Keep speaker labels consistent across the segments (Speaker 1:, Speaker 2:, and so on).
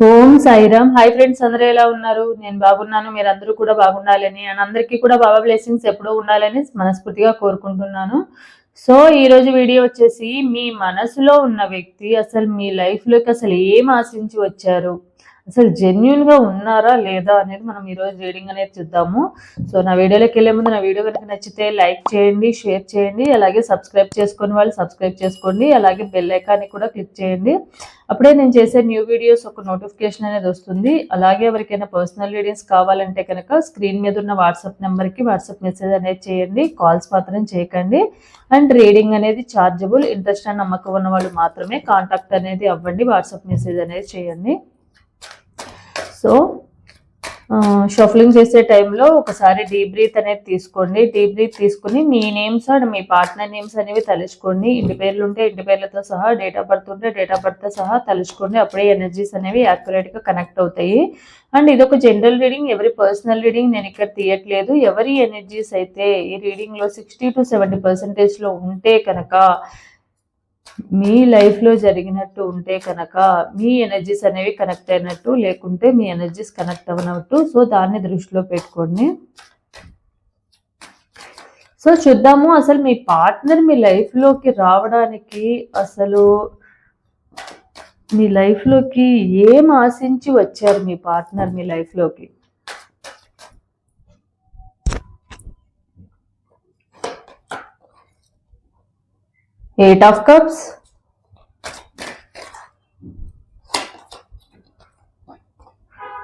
Speaker 1: ఓం Sairam. Hi friends అందరూ ఎలా ఉన్నారు? నేను బాగున్నాను మీరు అందరూ కూడా బాగుండాలని అండ్ అందరికీ కూడా బాబా బ్లెస్సింగ్స్ ఎప్పుడూ ఉండాలని మనస్ఫూర్తిగా కోరుకుంటున్నాను. సో ఈ రోజు వీడియో వచ్చేసి మీ మనసులో ఉన్న వ్యక్తి అసలు మీ లైఫ్లోకి అసలు ఏం ఆశించి వచ్చారు? అసలు జెన్యున్గా ఉన్నారా లేదా అనేది మనం ఈ రోజు రీడింగ్ అనేది చూద్దాము. సో నా వీడియోలోకి వెళ్ళే ముందు నా వీడియో కనుక నచ్చితే లైక్ చేయండి షేర్ చేయండి అలాగే సబ్స్క్రైబ్ చేసుకుని వాళ్ళు సబ్స్క్రైబ్ చేసుకోండి అలాగే బెల్ ఐకాన్ని కూడా క్లిక్ చేయండి. అప్పుడే నేను చేసే న్యూ వీడియోస్ ఒక నోటిఫికేషన్ అనేది వస్తుంది. అలాగే ఎవరికైనా పర్సనల్ రీడింగ్స్ కావాలంటే కనుక స్క్రీన్ మీద ఉన్న వాట్సాప్ నెంబర్కి వాట్సాప్ మెసేజ్ అనేది చేయండి. కాల్స్ మాత్రం చేయకండి. అండ్ రీడింగ్ అనేది ఛార్జబుల్ ఇంట్రెస్ట్ అండ్ నమ్మకం ఉన్న వాళ్ళు మాత్రమే కాంటాక్ట్ అనేది అవ్వండి. వాట్సాప్ మెసేజ్ అనేది చేయండి. సో షఫలింగ్ చేసే టైంలో ఒకసారి డీప్ బ్రీత్ అనేది తీసుకోండి. డీప్ బ్రీత్ తీసుకుని మీ నేమ్స్ అండ్ మీ పార్ట్నర్ నేమ్స్ అనేవి తలుచుకోండి. ఇంటి పేర్లు ఉంటే ఇంటి పేర్లతో సహా డేట్ ఆఫ్ బర్త్ ఉంటే డేట్ ఆఫ్ బర్త్తో సహా తలుచుకోండి. అప్పుడే ఎనర్జీస్ అనేవి యాక్యురేట్గా కనెక్ట్ అవుతాయి. అండ్ ఇది ఒక జనరల్ రీడింగ్ ఎవరి పర్సనల్ రీడింగ్ నేను ఇక్కడ తీయట్లేదు. ఎవరి ఎనర్జీస్ అయితే ఈ రీడింగ్లో సిక్స్టీ టు సెవెంటీ పర్సెంటేజ్లో ఉంటే కనుక మీ లైఫ్లో జరిగినట్టు ఉంటే కనుక మీ ఎనర్జీస్ అనేవి కనెక్ట్ అయినట్టు లేకుంటే మీ ఎనర్జీస్ కనెక్ట్ అవ్వనట్టు. సో దాన్ని దృష్టిలో పెట్టుకోండి. సో చూద్దాము అసలు మీ పార్ట్నర్ మీ లైఫ్లోకి రావడానికి అసలు మీ లైఫ్లోకి ఏం ఆశించి వచ్చారు మీ పార్ట్నర్ మీ లైఫ్లోకి 8 of cups,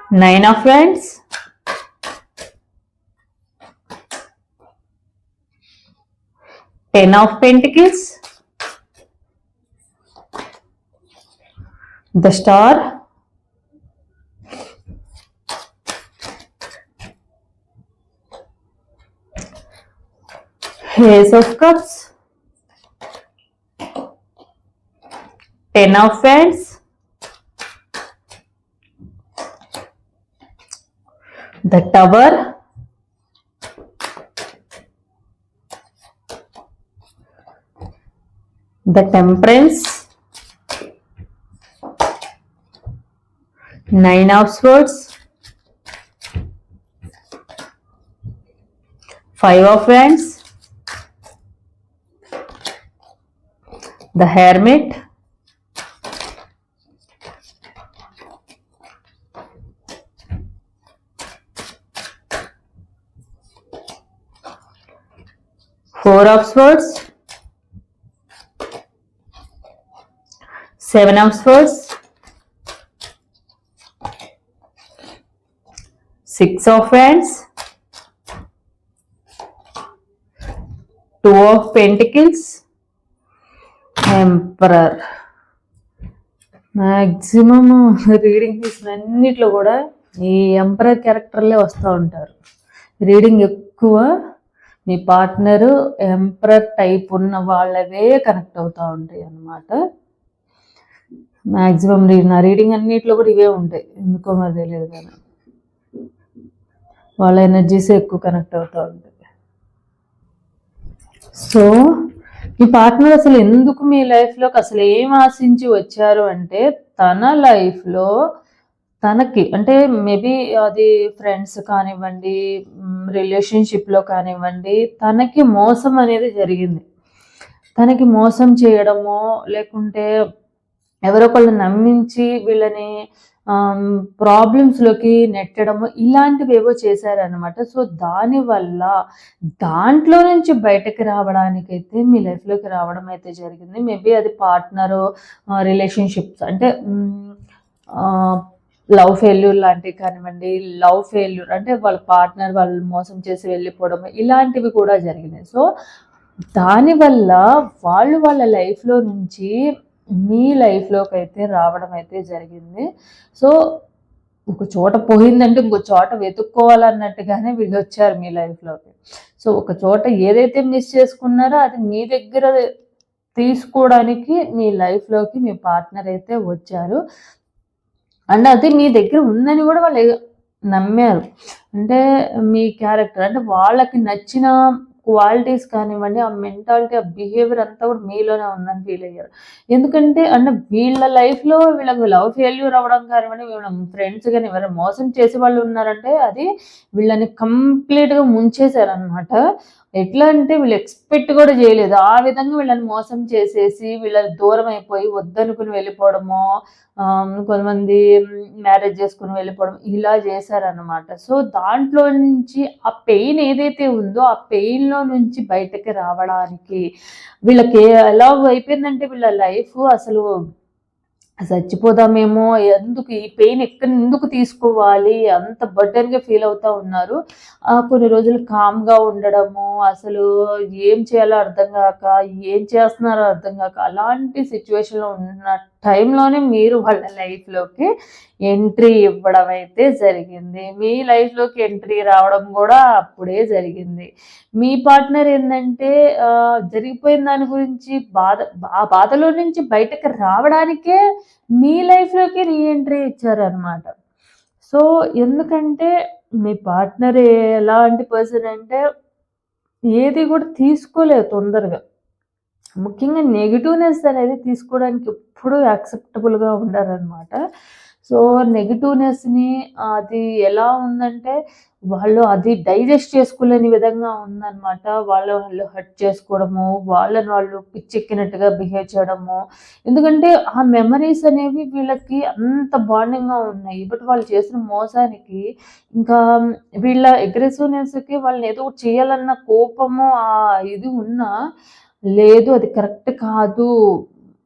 Speaker 1: 9 of wands, 10 of pentacles, the star, ace of cups, ten of wands the tower. The temperance. Nine of swords five of wands the hermit four of swords seven of swords six of wands two of pentacles emperor maximum reading తీసిన అన్నిట్లో కూడా ఈ emperor క్యారెక్టర్లే వస్తూ ఉంటారు reading ఎక్కువ మీ partner emperor type ఉన్న వాళ్ళవే connect అవుతూ ఉంటాయి అన్నమాట. మ్యాక్సిమం నా రీడింగ్ అన్నిట్లో కూడా ఇవే ఉంటాయి. ఎందుకో మరి తెలియదు కానీ. వాళ్ళ ఎనర్జీస్ ఎక్కువ కనెక్ట్ అవుతూ ఉంటాయి. సో ఈ పార్ట్నర్ అసలు ఎందుకు మీ లైఫ్లోకి అసలు ఏం ఆశించి వచ్చారు అంటే తన లైఫ్లో తనకి అంటే మేబీ అది ఫ్రెండ్స్ కానివ్వండి రిలేషన్షిప్లో కానివ్వండి తనకి మోసం అనేది జరిగింది. తనకి మోసం చేయడమో లేకుంటే ఎవరో ఒకళ్ళు నమ్మించి వీళ్ళని ప్రాబ్లమ్స్లోకి నెట్టడము ఇలాంటివి ఏవో చేశారనమాట సో దానివల్ల దాంట్లో నుంచి బయటకు రావడానికైతే మీ లైఫ్లోకి రావడం అయితే జరిగింది. మేబీ అది పార్ట్నరు రిలేషన్షిప్స్ అంటే లవ్ ఫెయిల్యూర్ లాంటివి కానివ్వండి లవ్ ఫెయిల్యూర్ అంటే వాళ్ళ పార్ట్నర్ వాళ్ళు మోసం చేసి వెళ్ళిపోవడం ఇలాంటివి కూడా జరిగినాయి. సో దానివల్ల వాళ్ళు వాళ్ళ లైఫ్లో నుంచి మీ లైఫ్లోకి అయితే రావడం అయితే జరిగింది. సో ఒక చోట పోయిందంటే ఇంకో చోట వెతుక్కోవాలన్నట్టుగానే వీళ్ళు వచ్చారు మీ లైఫ్లోకి సో ఒక చోట ఏదైతే మిస్ చేసుకున్నారో అది మీ దగ్గర తీసుకోవడానికి మీ లైఫ్లోకి మీ పార్ట్నర్ అయితే వచ్చారు. అండ్ అది మీ దగ్గర ఉందని కూడా వాళ్ళు నమ్మారు. అంటే మీ క్యారెక్టర్ అంటే వాళ్ళకి నచ్చిన క్వాలిటీస్ కానివ్వండి ఆ మెంటాలిటీ ఆ బిహేవియర్ అంతా కూడా మీలోనే ఉందని ఫీల్ అయ్యారు. ఎందుకంటే అంటే వీళ్ళ లైఫ్లో వీళ్ళకి లవ్ ఫెయిల్యూర్ అవ్వడం కానివ్వండి వీళ్ళ ఫ్రెండ్స్ కానీ ఎవరైనా మోసం చేసే వాళ్ళు ఉన్నారంటే అది వీళ్ళని కంప్లీట్గా ముంచేశారనమాట ఎట్లా అంటే వీళ్ళు ఎక్స్పెక్ట్ కూడా చేయలేదు. ఆ విధంగా వీళ్ళని మోసం చేసేసి వీళ్ళని దూరం అయిపోయి వద్దనుకుని వెళ్ళిపోవడము కొంతమంది మ్యారేజ్ చేసుకుని వెళ్ళిపోవడం ఇలా చేశారనమాట సో దాంట్లో నుంచి ఆ పెయిన్ ఏదైతే ఉందో ఆ పెయిన్లో నుంచి బయటకి రావడానికి వీళ్ళకి ఎలా అయిపోయిందంటే వీళ్ళ లైఫ్ అసలు చచ్చిపోదామేమో ఎందుకు ఈ పెయిన్ ఎక్కడ ఎందుకు తీసుకోవాలి అంత బర్డన్గా ఫీల్ అవుతా ఉన్నారు. కొన్ని రోజులు కామ్గా ఉండడము అసలు ఏం చేయాలో అర్థం కాక ఏం చేస్తున్నారో అర్థం కాక అలాంటి సిచ్యువేషన్లో ఉన్న టైంలోనే మీరు వాళ్ళ లైఫ్లోకి ఎంట్రీ ఇవ్వడం అయితే జరిగింది. మీ లైఫ్లోకి ఎంట్రీ రావడం కూడా అప్పుడే జరిగింది. మీ పార్ట్నర్ ఏంటంటే జరిగిపోయిన దాని గురించి బాధ ఆ బాధలో నుంచి బయటకు రావడానికే మీ లైఫ్లోకి రీఎంట్రీ ఇచ్చారనమాట సో ఎందుకంటే మీ పార్ట్నర్ ఎలాంటి పర్సన్ అంటే ఏది కూడా తీసుకోలేదు తొందరగా. ముఖ్యంగా నెగిటివ్నెస్ అనేది తీసుకోవడానికి ఎప్పుడూ యాక్సెప్టబుల్గా ఉండారనమాట సో నెగిటివ్నెస్ని అది ఎలా ఉందంటే వాళ్ళు అది డైజెస్ట్ చేసుకోలేని విధంగా ఉందన్నమాట. వాళ్ళు వాళ్ళు హర్ట్ చేసుకోవడము వాళ్ళని వాళ్ళు పిచ్చెక్కినట్టుగా బిహేవ్ చేయడము. ఎందుకంటే ఆ మెమరీస్ అనేవి వీళ్ళకి అంత బాండింగ్గా ఉన్నాయి. బట్ వాళ్ళు చేసిన మోసానికి ఇంకా వీళ్ళ అగ్రెసివ్నెస్కి వాళ్ళని ఏదో ఒకటి చేయాలన్న కోపము ఆ ఇది ఉన్నా లేదు అది కరెక్ట్ కాదు.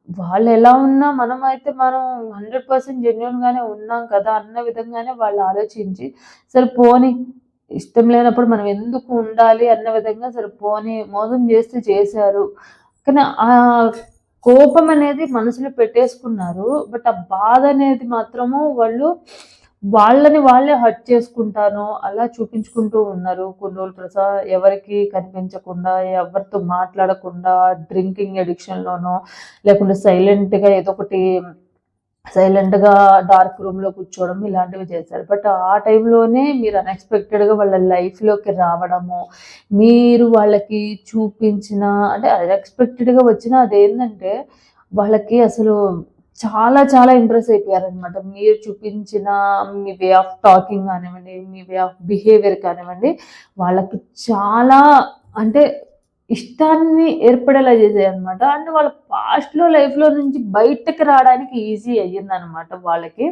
Speaker 1: వాళ్ళు ఎలా ఉన్నా మనం అయితే మనం హండ్రెడ్ పర్సెంట్ జెన్యున్గానే ఉన్నాం కదా అన్న విధంగానే వాళ్ళు ఆలోచించి సరే పోని ఇష్టం లేనప్పుడు మనం ఎందుకు ఉండాలి? అన్న విధంగా సరే పోని మోసం చేస్తే చేశారు. కానీ ఆ కోపం అనేది మనసులో పెట్టేసుకున్నారు. బట్ ఆ బాధ అనేది మాత్రము వాళ్ళు వాళ్ళని వాళ్ళే హర్ట్ చేసుకుంటాను అలా చూపించుకుంటూ ఉన్నారు. కొన్ని రోజులు ప్రసా ఎవరికి కనిపించకుండా ఎవరితో మాట్లాడకుండా డ్రింకింగ్ అడిక్షన్లోనో లేకుంటే సైలెంట్గా ఏదో ఒకటి సైలెంట్గా డార్క్ రూమ్లో కూర్చోవడం ఇలాంటివి చేశారు. బట్ ఆ టైంలోనే మీరు అన్ఎక్స్పెక్టెడ్గా వాళ్ళ లైఫ్లోకి రావడము మీరు వాళ్ళకి చూపించిన అంటే అన్ఎక్స్పెక్టెడ్గా వచ్చిన అదేంటంటే వాళ్ళకి అసలు చాలా చాలా ఇంప్రెస్ అయిపోయారనమాట మీరు చూపించిన మీ వే ఆఫ్ టాకింగ్ కానివ్వండి మీ వే ఆఫ్ బిహేవియర్ కానివ్వండి వాళ్ళకి చాలా అంటే ఇష్టాన్ని ఏర్పడేలా చేసాయి అనమాట అండ్ వాళ్ళ పాస్ట్లో లైఫ్లో నుంచి బయటకు రావడానికి ఈజీ అయ్యిందనమాట వాళ్ళకి.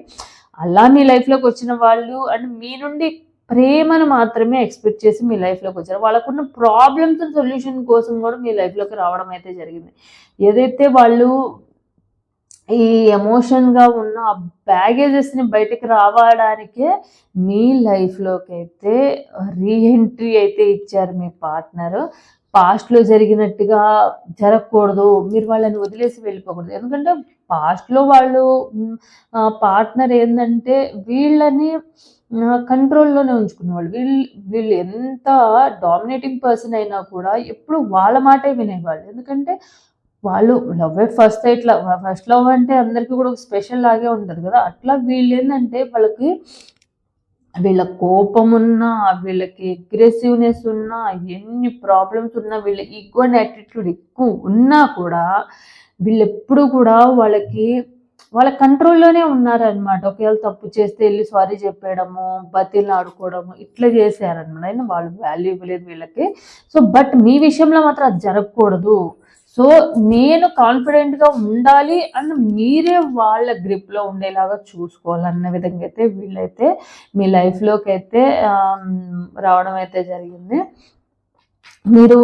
Speaker 1: అలా మీ లైఫ్లోకి వచ్చిన వాళ్ళు అండ్ మీ నుండి ప్రేమను మాత్రమే ఎక్స్పెక్ట్ చేసి మీ లైఫ్లోకి వచ్చారు. వాళ్ళకున్న ప్రాబ్లమ్స్ సొల్యూషన్ కోసం కూడా మీ లైఫ్లోకి రావడం అయితే జరిగింది. ఏదైతే వాళ్ళు ఈ ఎమోషన్గా ఉన్న ఆ బ్యాగేజెస్ని బయటకు రావడానికే మీ లైఫ్లోకి అయితే రీఎంట్రీ అయితే ఇచ్చారు మీ పార్ట్నర్ పాస్ట్లో జరిగినట్టుగా జరగకూడదు. మీరు వాళ్ళని వదిలేసి వెళ్ళిపోకూడదు. ఎందుకంటే పాస్ట్లో వాళ్ళు పార్ట్నర్ ఏంటంటే వీళ్ళని కంట్రోల్లోనే ఉంచుకునేవాళ్ళు. వీళ్ళు వీళ్ళు ఎంత డామినేటింగ్ పర్సన్ అయినా కూడా ఎప్పుడు వాళ్ళ మాటే వినేవాళ్ళు. ఎందుకంటే వాళ్ళు లవ్ ఎట్ ఫస్ట్ ఇట్లా ఫస్ట్ లవ్ అంటే అందరికీ కూడా ఒక స్పెషల్ లాగే ఉంటుంది కదా. అట్లా వీళ్ళు ఏంటంటే వాళ్ళకి వీళ్ళ కోపం ఉన్నా వీళ్ళకి అగ్రెసివ్నెస్ ఉన్నా ఎన్ని ప్రాబ్లమ్స్ ఉన్నా వీళ్ళ ఈగో అండ్ యాటిట్యూడ్ ఎక్కువ ఉన్నా కూడా వీళ్ళు ఎప్పుడు కూడా వాళ్ళకి వాళ్ళ కంట్రోల్లోనే ఉన్నారనమాట ఒకవేళ తప్పు చేస్తే వెళ్ళి సారీ చెప్పేయడము బతిలు ఆడుకోవడము ఇట్లా చేశారనమాట అయినా వాళ్ళు వాల్యూ ఇవ్వలేదు వీళ్ళకి. సో బట్ మీ విషయంలో మాత్రం అది జరగకూడదు. సో నేను కాన్ఫిడెంట్గా ఉండాలి అండ్ మీరే వాళ్ళ గ్రిప్లో ఉండేలాగా చూసుకోవాలన్న విధంగా అయితే వీళ్ళైతే మీ లైఫ్లోకి అయితే రావడం అయితే జరిగింది. మీరు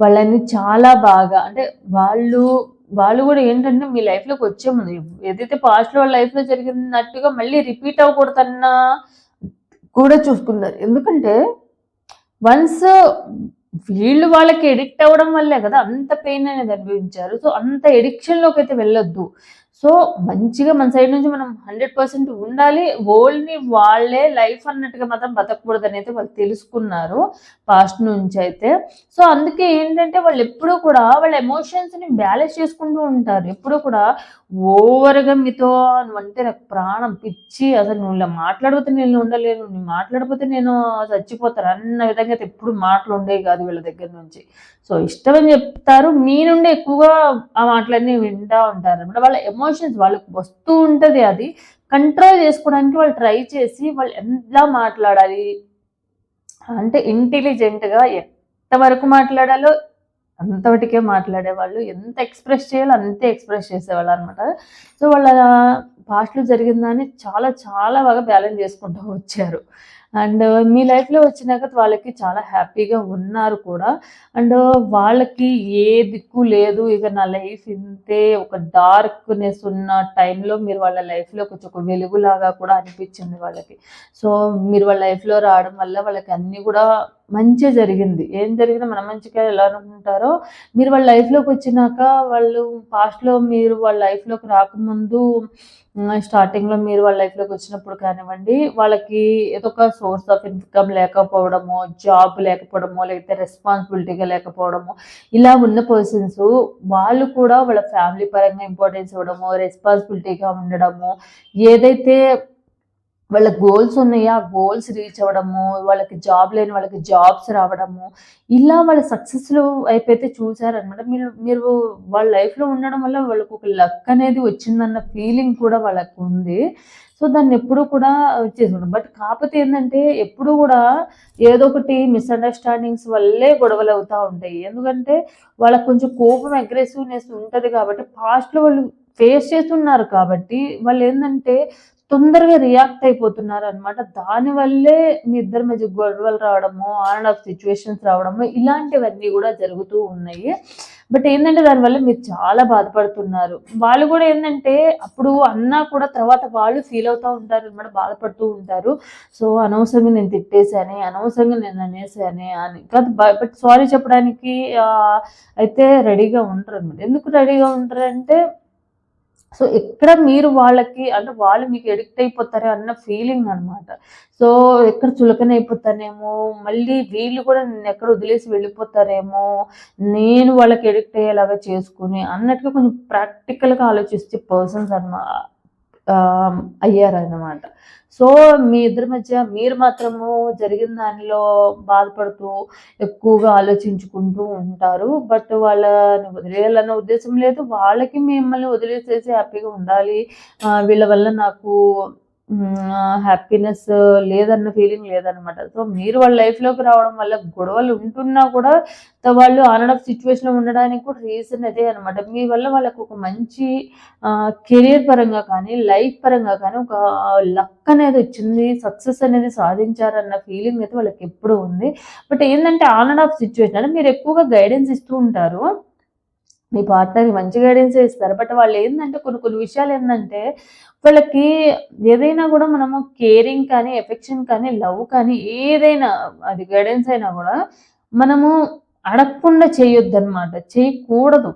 Speaker 1: వాళ్ళని చాలా బాగా అంటే వాళ్ళు వాళ్ళు కూడా ఏంటంటే మీ లైఫ్లోకి వచ్చే ముందు ఏదైతే పాస్ట్లో వాళ్ళ లైఫ్లో జరిగినట్టుగా మళ్ళీ రిపీట్ అవ్వకూడదన్నా కూడా చూసుకున్నారు ఎందుకంటే వన్స్ వీళ్ళు వాళ్ళకి ఎడిక్ట్ అవ్వడం వల్లే కదా అంత పెయిన్ అనేది అనుభవించారు. సో అంత ఎడిక్షన్లోకి అయితే వెళ్ళొద్దు. సో మంచిగా మన సైడ్ నుంచి మనం హండ్రెడ్ పర్సెంట్ ఉండాలి. ఓల్డ్ని వాళ్ళే లైఫ్ అన్నట్టుగా మాత్రం బతకూడదు అనేది వాళ్ళు తెలుసుకున్నారు పాస్ట్ నుంచి అయితే. సో అందుకే ఏంటంటే వాళ్ళు ఎప్పుడూ కూడా వాళ్ళ ఎమోషన్స్ని బ్యాలెన్స్ చేసుకుంటూ ఉంటారు. ఎప్పుడూ కూడా ఓవర్గా మీతో నువ్వు అంటే నాకు ప్రాణం పిచ్చి అసలు నువ్వు ఇలా మాట్లాడిపోతే నేను ఉండలేను నువ్వు మాట్లాడిపోతే నేను చచ్చిపోతాను అన్న విధంగా అయితే ఎప్పుడు మాటలు ఉండేవి కాదు వీళ్ళ దగ్గర నుంచి. సో ఇష్టమని చెప్తారు. మీ నుండి ఎక్కువగా ఆ మాటలన్నీ వింటూ ఉంటారు. అనమాట వాళ్ళ ఎమోషన్స్ వాళ్ళకి వస్తూ ఉంటుంది అది కంట్రోల్ చేసుకోవడానికి వాళ్ళు ట్రై చేసి వాళ్ళు ఎలా మాట్లాడాలి? అంటే ఇంటెలిజెంట్గా ఎంతవరకు మాట్లాడాలో అంతవరకే మాట్లాడేవాళ్ళు ఎంత ఎక్స్ప్రెస్ చేయాలో అంతే ఎక్స్ప్రెస్ చేసేవాళ్ళు అనమాట సో వాళ్ళ పాస్ట్లో జరిగిన దాన్ని చాలా చాలా బాగా బ్యాలెన్స్ చేసుకుంటూ వచ్చారు. అండ్ మీ లైఫ్లో వచ్చినాక వాళ్ళకి చాలా హ్యాపీగా ఉన్నారు కూడా. అండ్ వాళ్ళకి ఏ దిక్కు లేదు. ఇక నా లైఫ్ ఇంతే ఒక డార్క్నెస్ ఉన్న టైంలో మీరు వాళ్ళ లైఫ్లో కొంచెం ఒక వెలుగులాగా కూడా అనిపించింది వాళ్ళకి. సో మీరు వాళ్ళ లైఫ్లో రావడం వల్ల వాళ్ళకి అన్నీ కూడా మంచి జరిగింది. ఏం జరిగినా మన మంచిగా ఎలా అనుకుంటారో మీరు వాళ్ళ లైఫ్లోకి వచ్చినాక వాళ్ళు పాస్ట్లో మీరు వాళ్ళ లైఫ్లోకి రాకముందు స్టార్టింగ్లో మీరు వాళ్ళ లైఫ్లోకి వచ్చినప్పుడు కానివ్వండి వాళ్ళకి ఏదో ఒక సోర్స్ ఆఫ్ ఇన్కమ్ లేకపోవడమో జాబ్ లేకపోవడమో లేకపోతే రెస్పాన్సిబిలిటీగా లేకపోవడమో ఇలా ఉన్న పర్సన్స్ వాళ్ళు కూడా వాళ్ళ ఫ్యామిలీ పరంగా ఇంపార్టెన్స్ ఇవ్వడము రెస్పాన్సిబిలిటీగా ఉండడము ఏదైతే వాళ్ళ గోల్స్ ఉన్నాయా. ఆ గోల్స్ రీచ్ అవ్వడము వాళ్ళకి జాబ్ లేని వాళ్ళకి జాబ్స్ రావడము ఇలా వాళ్ళ సక్సెస్లు అయిపోతే చూసారనమాట మీరు మీరు వాళ్ళ లైఫ్లో ఉండడం వల్ల వాళ్ళకు ఒక లక్ అనేది వచ్చిందన్న ఫీలింగ్ కూడా వాళ్ళకు ఉంది. సో దాన్ని ఎప్పుడు కూడా చేసుకుంటాం బట్ కాకపోతే ఏంటంటే ఎప్పుడు కూడా ఏదో ఒకటి మిస్అండర్స్టాండింగ్స్ వల్లే గొడవలు అవుతూ ఉంటాయి. ఎందుకంటే వాళ్ళకి కొంచెం కోపం అగ్రెసివ్నెస్ ఉంటుంది కాబట్టి పాస్ట్లో వాళ్ళు ఫేస్ చేస్తున్నారు కాబట్టి వాళ్ళు ఏంటంటే తొందరగా రియాక్ట్ అయిపోతున్నారు అనమాట దానివల్లే మీ ఇద్దరి మధ్య గొడవలు రావడము ఆన్ ఆఫ్ సిచ్యువేషన్స్ రావడము ఇలాంటివన్నీ కూడా జరుగుతూ ఉన్నాయి. బట్ ఏంటంటే దానివల్ల మీరు చాలా బాధపడుతున్నారు. వాళ్ళు కూడా ఏంటంటే అప్పుడు అన్నా కూడా తర్వాత వాళ్ళు ఫీల్ అవుతూ ఉంటారు అనమాట బాధపడుతూ ఉంటారు. సో అనవసరంగా నేను తిట్టేశాను అనవసరంగా నేను అనేసాను అని. కాదు బట్ సారీ చెప్పడానికి అయితే రెడీగా ఉంటారు అనమాట ఎందుకు రెడీగా ఉంటారు అంటే సో ఎక్కడ మీరు వాళ్ళకి అంటే వాళ్ళు మీకు ఎడిక్ట్ అయిపోతారే అన్న ఫీలింగ్ అనమాట సో ఎక్కడ చులకన అయిపోతానేమో మళ్ళీ వీళ్ళు కూడా నేను ఎక్కడ వదిలేసి వెళ్ళిపోతారేమో నేను వాళ్ళకి ఎడిక్ట్ అయ్యేలాగా చేసుకుని అన్నట్టుగా కొంచెం ప్రాక్టికల్గా ఆలోచిస్తే పర్సన్స్ అనమా అయ్యారనమాట సో మీ ఇద్దరి మధ్య మీరు మాత్రము జరిగిన దానిలో బాధపడుతూ ఎక్కువగా ఆలోచించుకుంటూ ఉంటారు. బట్ వాళ్ళని వదిలేయాలన్న ఉద్దేశం లేదు. వాళ్ళకి మిమ్మల్ని వదిలేసేసి హ్యాపీగా ఉండాలి. వీళ్ళ వల్ల నాకు హ్యాపీనెస్ లేదన్న ఫీలింగ్ లేదనమాట సో మీరు వాళ్ళ లైఫ్లోకి రావడం వల్ల గొడవలు ఉంటున్నా కూడా వాళ్ళు ఆన్ ఆఫ్ సిచ్యువేషన్లో ఉండడానికి కూడా రీజన్ అదే అనమాట మీ వల్ల వాళ్ళకు ఒక మంచి కెరీర్ పరంగా కానీ లైఫ్ పరంగా కానీ ఒక లక్ అనేది వచ్చింది సక్సెస్ అనేది సాధించారన్న ఫీలింగ్ అయితే వాళ్ళకి ఎప్పుడు ఉంది. బట్ ఏంటంటే ఆన్ అండ్ ఆఫ్ సిచ్యువేషన్ అంటే మీరు ఎక్కువగా గైడెన్స్ ఇస్తూ ఉంటారు. మీ పార్ట్నర్కి మంచి గైడెన్స్ ఇస్తారు. బట్ వాళ్ళు ఏంటంటే కొన్ని కొన్ని విషయాలు ఏంటంటే వాళ్ళకి ఏదైనా కూడా మనము కేరింగ్ కానీ ఎఫెక్షన్ కానీ లవ్ కానీ ఏదైనా అది గైడెన్స్ అయినా కూడా మనము అడగకుండా చేయొద్దు అనమాట చేయకూడదు.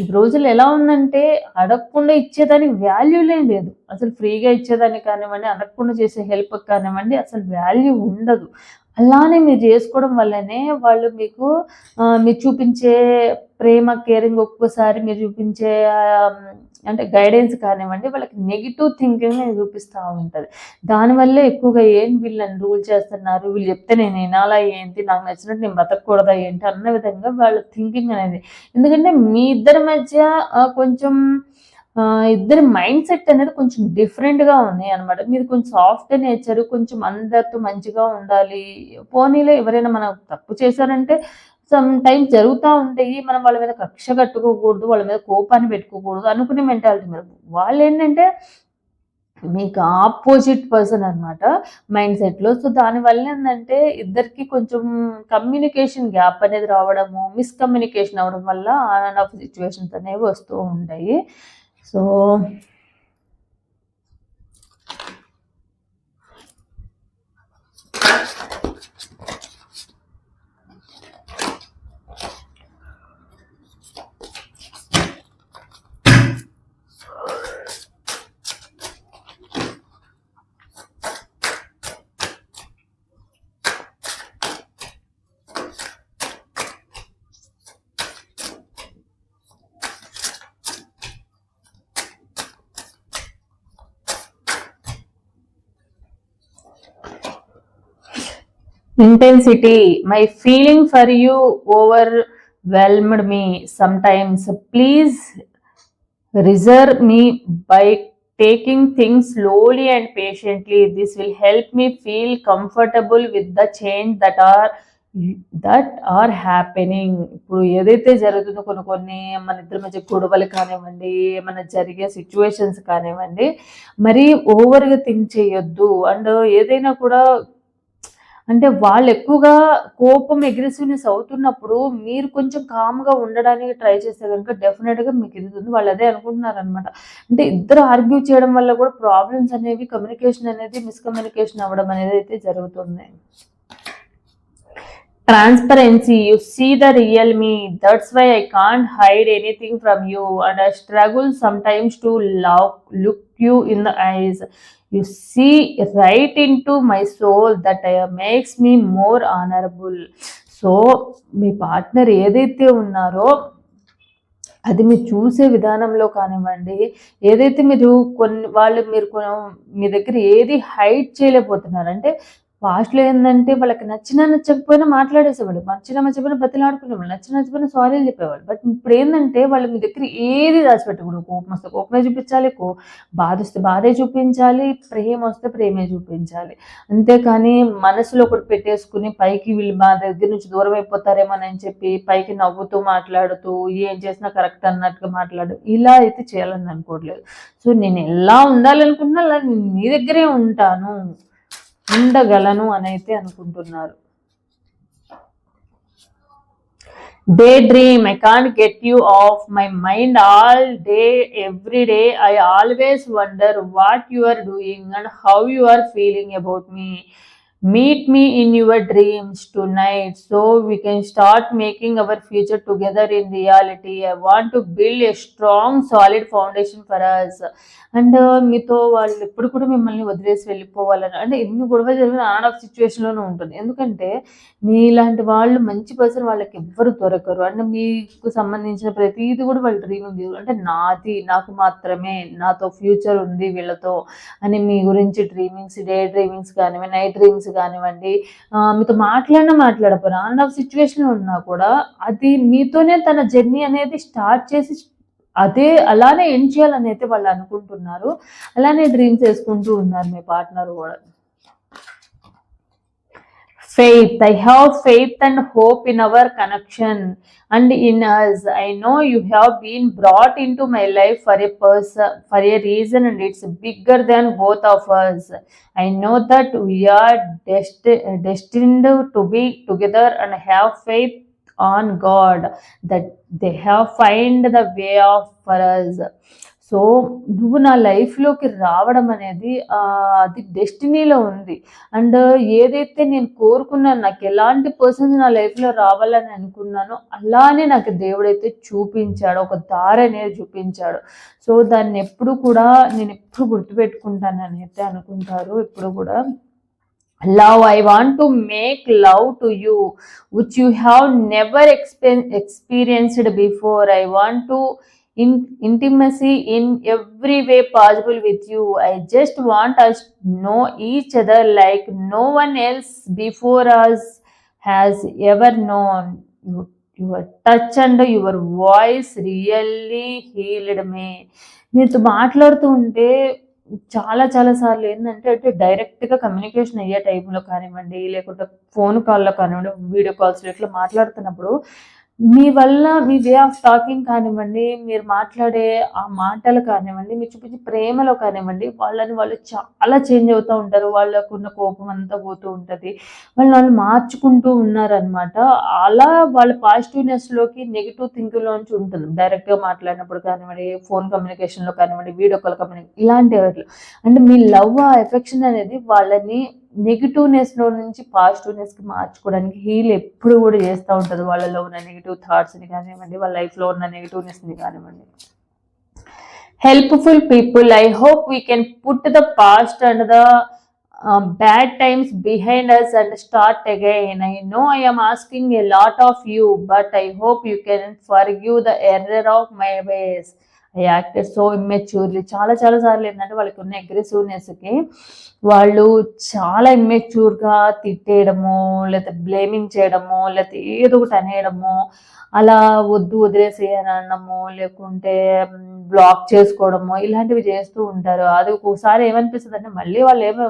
Speaker 1: ఈ రోజులు ఎలా ఉందంటే అడగకుండా ఇచ్చేదానికి వాల్యూలే లేదు. అసలు ఫ్రీగా ఇచ్చేదానికి కానివ్వండి అడగకుండా చేసే హెల్ప్ కానివ్వండి అసలు వాల్యూ ఉండదు. అలానే మీరు చేసుకోవడం వల్లనే వాళ్ళు మీకు మీరు చూపించే ప్రేమ కేరింగ్ ఒక్కోసారి మీరు చూపించే అంటే గైడెన్స్ కానివ్వండి వాళ్ళకి నెగిటివ్ థింకింగ్ చూపిస్తూ ఉంటుంది. దానివల్లే ఎక్కువగా ఏం వీళ్ళని రూల్ చేస్తున్నారు వీళ్ళు చెప్తే నేను వినాలా ఏంటి నాకు నచ్చినట్టు నేను బ్రతకూడదా ఏంటి అన్న విధంగా వాళ్ళ థింకింగ్ అనేది. ఎందుకంటే మీ ఇద్దరి మధ్య కొంచెం ఇద్దరి మైండ్ సెట్ అనేది కొంచెం డిఫరెంట్గా ఉన్నాయి అనమాట మీరు కొంచెం సాఫ్ట్ నేచర్ కొంచెం అందరితో మంచిగా ఉండాలి. పోనీలో ఎవరైనా మనం తప్పు చేశారంటే సమ్ టైం జరుగుతూ ఉంటాయి. మనం వాళ్ళ మీద కక్ష కట్టుకోకూడదు వాళ్ళ మీద కోపాన్ని పెట్టుకోకూడదు అనుకునే మెంటాలిటీ మీరు. వాళ్ళు ఏంటంటే మీకు ఆపోజిట్ పర్సన్ అనమాట మైండ్ సెట్లో సో దానివల్ల ఏంటంటే ఇద్దరికి కొంచెం కమ్యూనికేషన్ గ్యాప్ అనేది రావడము మిస్కమ్యూనికేషన్ అవ్వడం వల్ల ఆన్ అండ్ ఆఫ్ సిచ్యువేషన్స్ అనేవి వస్తూ ఉంటాయి. So, intensity my feeling for you overwhelmed me sometimes please reserve me by taking things slowly and patiently this will help me feel comfortable with the change that are that are happening ఇప్పుడు ఏదైతే జరుగుతుందో కొన్ని కొన్ని మన ఇద్దరి మధ్య గొడవలు కానివ్వండి ఏమైనా జరిగే సిచ్యువేషన్స్ కానివ్వండి మరీ ఓవర్గా థింక్ చేయొద్దు. అండ్ ఏదైనా కూడా అంటే వాళ్ళు ఎక్కువగా కోపం అగ్రెసివ్నెస్ అవుతున్నప్పుడు మీరు కొంచెం కామ్గా ఉండడానికి ట్రై చేస్తే కనుక డెఫినెట్గా మీకు ఎదుగుతుంది వాళ్ళు అదే అనుకుంటున్నారనమాట అంటే ఇద్దరు ఆర్గ్యూ చేయడం వల్ల కూడా ప్రాబ్లమ్స్ అనేవి కమ్యూనికేషన్ అనేది మిస్కమ్యూనికేషన్ అవ్వడం అనేది అయితే జరుగుతుంది. Transparency you see the real me. That's why i can't hide anything from you. And i struggle sometimes to love, look you in the eyes. You see right into my soul that I makes me more honorable. So me partner ఏదైతే ఉన్నారో అది మీరు చూసే విధానంలో కానివ్వండి ఏదైతే మీరు కొన్ని వాళ్ళు మీరు మీ దగ్గర ఏది హైడ్ చేయలేకపోతున్నారు అంటే పాస్ట్లో ఏంటంటే వాళ్ళకి నచ్చినా నచ్చకపోయినా మాట్లాడేసేవాళ్ళు. నచ్చినా నచ్చకపోయినా బతిలాడుకునేవాళ్ళు నచ్చిన నచ్చకపోయినా సారీలు చెప్పేవాళ్ళు. బట్ ఇప్పుడు ఏంటంటే వాళ్ళు మీ దగ్గర ఏది దాచిపెట్టకూడదు. కోపం వస్తే కోపమే చూపించాలి కో బాధ వస్తే బాధే చూపించాలి ప్రేమ వస్తే ప్రేమే చూపించాలి. అంతేకాని మనసులో ఒకటి పెట్టేసుకుని పైకి వీళ్ళు మా దగ్గర నుంచి దూరం అయిపోతారేమోనని చెప్పి పైకి నవ్వుతూ మాట్లాడుతూ ఏం చేసినా కరెక్ట్ అన్నట్టుగా మాట్లాడు ఇలా అయితే చేయాలని అనుకోవట్లేదు. సో నేను ఎలా ఉండాలనుకుంటున్నా అలా నీ దగ్గరే ఉంటాను. ఉండగలను అని అయితే అనుకుంటున్నారు. Daydream I can't get you off my mind all day every day I always wonder what you are doing and how you are feeling about me meet me in your dreams tonight so we can start making our future together in reality. I want to build a strong solid foundation for us. And uh, మీతో వాళ్ళు ఎప్పుడు కూడా మిమ్మల్ని వదిలేసి వెళ్ళిపోవాలని అంటే ఎన్ని గొడవ జరిగిన ఆన్ ఆఫ్ సిచ్యువేషన్లోనే ఉంటుంది. ఎందుకంటే మీలాంటి వాళ్ళు మంచి పర్సన్ వాళ్ళకి ఎవ్వరు దొరకరు. అండ్ మీకు సంబంధించిన ప్రతిదీ కూడా వాళ్ళు డ్రీమింగ్ అంటే నాది నాకు మాత్రమే నాతో ఫ్యూచర్ ఉంది వీళ్ళతో అని మీ గురించి డ్రీమింగ్స్ డే డ్రీమింగ్స్ కానీ నైట్ డ్రీమ్స్ కానివ్వండి మీతో మాట్లాడినా మాట్లాడపోయినా ఆన్ ఆఫ్ సిచ్యువేషన్ ఉన్నా కూడా అది మీతోనే తన జర్నీ అనేది స్టార్ట్ చేసి అదే అలానే ఎండ్ చేయాలని అయితే వాళ్ళు అనుకుంటున్నారు. అలానే డ్రీమ్స్ వేసుకుంటూ ఉన్నారు మీ పార్ట్నర్ కూడా. Faith i have faith and hope in our connection. And in us i know you have been brought into my life for a person for a reason and it's bigger than both of us. I know that we are desti- destined to be together and have faith on god that they have find the way of for us so నువ్వు నా లైఫ్లోకి రావడం అనేది అది డెస్టినీలో ఉంది. And ఏదైతే నేను కోరుకున్నాను నాకు ఎలాంటి పర్సన్స్ నా లైఫ్లో రావాలని అనుకున్నానో అలానే నాకు దేవుడైతే చూపించాడు ఒక దారి అనేది చూపించాడు. సో దాన్ని ఎప్పుడు కూడా నేను ఎప్పుడు గుర్తుపెట్టుకుంటానని అయితే అనుకుంటారు. ఎప్పుడు కూడా love I want to make love to you which you have never never experienced before I want to in intimacy in every way possible with you I just want us know each other like no one else before us has ever known your touch and your voice really healed me మీతో మాట్లాడుతూ ఉంటే చాలా చాలా సార్లు ఏంటంటే అంటే డైరెక్ట్గా communication అయ్యే టైంలో కానివ్వండి లేకుంటే ఫోన్ కాల్లో కానివ్వండి వీడియో కాల్స్లో ఇట్లా మాట్లాడుతున్నప్పుడు మీ వల్ల మీ వే ఆఫ్ టాకింగ్ కానివ్వండి మీరు మాట్లాడే ఆ మాటలు కానివ్వండి మీరు చూపించే ప్రేమలో కానివ్వండి వాళ్ళని వాళ్ళు చాలా చేంజ్ అవుతూ ఉంటారు. వాళ్ళకు ఉన్న కోపం అంతా పోతూ ఉంటుంది. వాళ్ళు వాళ్ళు మార్చుకుంటూ ఉన్నారనమాట అలా వాళ్ళ పాజిటివ్నెస్లోకి నెగిటివ్ థింకింగ్లోంచి ఉంటుంది. డైరెక్ట్గా మాట్లాడినప్పుడు కానివ్వండి ఫోన్ కమ్యూనికేషన్లో కానివ్వండి వీడియో కాల్ కమ్యూనికేషన్ ఇలాంటి వాటిలో. అంటే మీ లవ్ ఆ ఎఫెక్షన్ అనేది వాళ్ళని నెగిటివ్నెస్లో నుంచి పాజిటివ్నెస్కి మార్చుకోవడానికి హీల్ ఎప్పుడు కూడా చేస్తూ ఉంటుంది వాళ్ళలో ఉన్న నెగిటివ్ థాట్స్ని కానివ్వండి వాళ్ళ లైఫ్లో ఉన్న నెగిటివ్నెస్ని కానివ్వండి. Helpful people I hope we can put the past and the bad times behind us and start again. I know I am asking a lot of you but I hope you can forgive the error of my ways. Acted so immaturely చాలా చాలా సార్లు ఏంటంటే వాళ్ళకి ఉన్న అగ్రెసివ్నెస్కి వాళ్ళు చాలా ఇమ్మెచ్యూర్గా తిట్టేయడము లేకపోతే blaming చేయడము లేకపోతే ఏదో ఒకటి అనేయడము అలా వద్దు వదిలేసేయని అనడము లేకుంటే బ్లాక్ చేసుకోవడము ఇలాంటివి చేస్తూ ఉంటారు. అది ఒక్కొక్కసారి ఏమనిపిస్తుంది అంటే మళ్ళీ వాళ్ళు ఏమో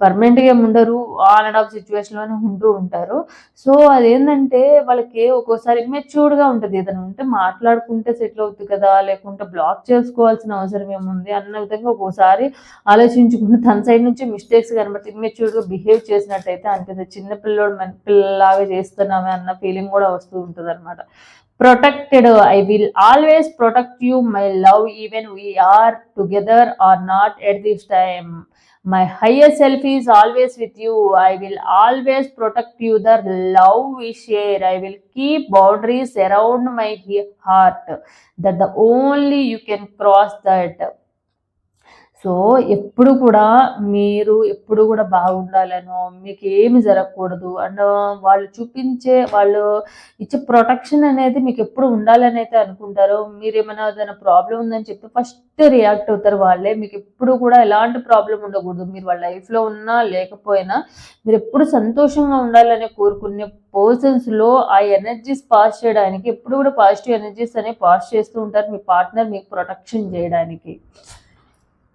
Speaker 1: పర్మనెంట్గా ఏమి ఉండరు ఆన్ అండ్ ఆఫ్ సిచ్యువేషన్లోనే ఉంటూ ఉంటారు. సో అదేంటంటే వాళ్ళకి ఒక్కోసారి మెచ్యూర్డ్గా ఉంటుంది. ఏదైనా ఉంటే మాట్లాడుకుంటే సెటిల్ అవుతుంది కదా లేకుంటే బ్లాక్ చేసుకోవాల్సిన అవసరం ఏముంది అన్న విధంగా ఒక్కోసారి ఆలోచించుకుంటే తన సైడ్ నుంచి మిస్టేక్స్ కనబడితే ఇమ్మెచ్యూర్డ్గా బిహేవ్ చేసినట్టయితే అనిపిస్తుంది. చిన్న పిల్లోడు మన పిల్లలాగా చేస్తున్నామే అన్న ఫీలింగ్ కూడా వస్తూ ఉంటుంది అనమాట Protected, I will always protect you, my love, even we are together or not at this time. My higher self is always with you. I will always protect you, the love we share. I will keep boundaries around my heart that the only you can cross that. So ఎప్పుడు కూడా మీరు ఎప్పుడు కూడా బాగుండాలను మీకు ఏమి జరగకూడదు and వాళ్ళు చూపించే వాళ్ళు ఇచ్చే ప్రొటెక్షన్ అనేది మీకు ఎప్పుడు ఉండాలని అయితే అనుకుంటారు మీరు ఏమైనా ఏదైనా ప్రాబ్లం ఉందని చెప్పి ఫస్ట్ రియాక్ట్ అవుతారు వాళ్ళే. మీకు ఎప్పుడు కూడా ఎలాంటి ప్రాబ్లం ఉండకూడదు. మీరు వాళ్ళ లైఫ్లో ఉన్నా లేకపోయినా మీరు ఎప్పుడు సంతోషంగా ఉండాలని కోరుకునే పర్సన్స్లో ఆ ఎనర్జీస్ పాస్ చేయడానికి ఎప్పుడు కూడా పాజిటివ్ ఎనర్జీస్ అనేవి పాస్ చేస్తూ ఉంటారు మీ పార్ట్నర్ మీకు ప్రొటెక్షన్ చేయడానికి.